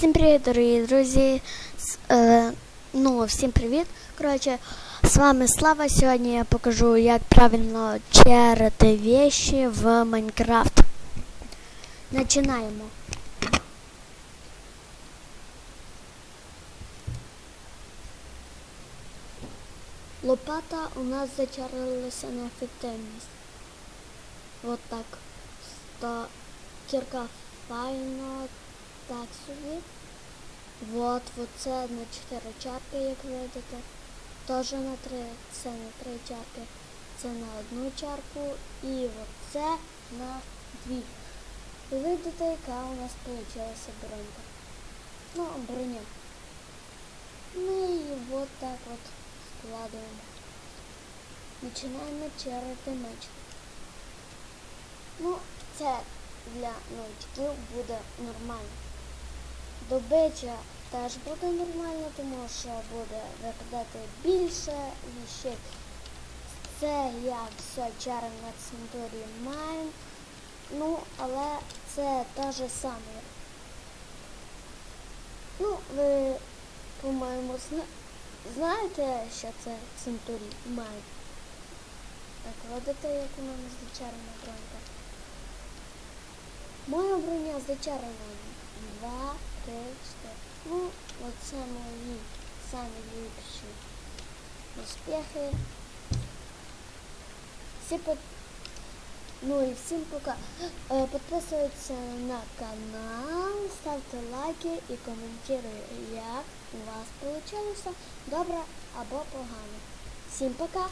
Всім привіт, дорогі друзі. Е, ну, всім привіт. Коротше, з вами Слава. Сьогодні я покажу, як правильно черити вещи в Майнкрафт. Починаємо. Лопата у нас зачарилася на ефективність. От так. Кірка файно так собі. От, оце на 4 чарки, як видите. Теж на 3, це на 3 чарки, це на одну чарку і оце на 2. І видите, яка у нас вийшла бронька. Ну, броня. Ми її от так от складуємо. Починаємо черити меч. Ну, це для новичків буде нормально. Добича теж буде нормально, тому що буде випадати більше віщей. Це я все черен на центрі маю. Ну, але це те же саме. Ну, ви, по-моєму, зна... знаєте, що це центурі має. Так, водите, як у мене звичайна бронька. Моя броня звичайна 2 тексту. Ну, оце мої найліпші успіхи. Всі под... Ну і всім пока. Е, підписуйтесь на канал, ставте лайки і коментуйте, як у вас вийшло добре або погано. Всім пока!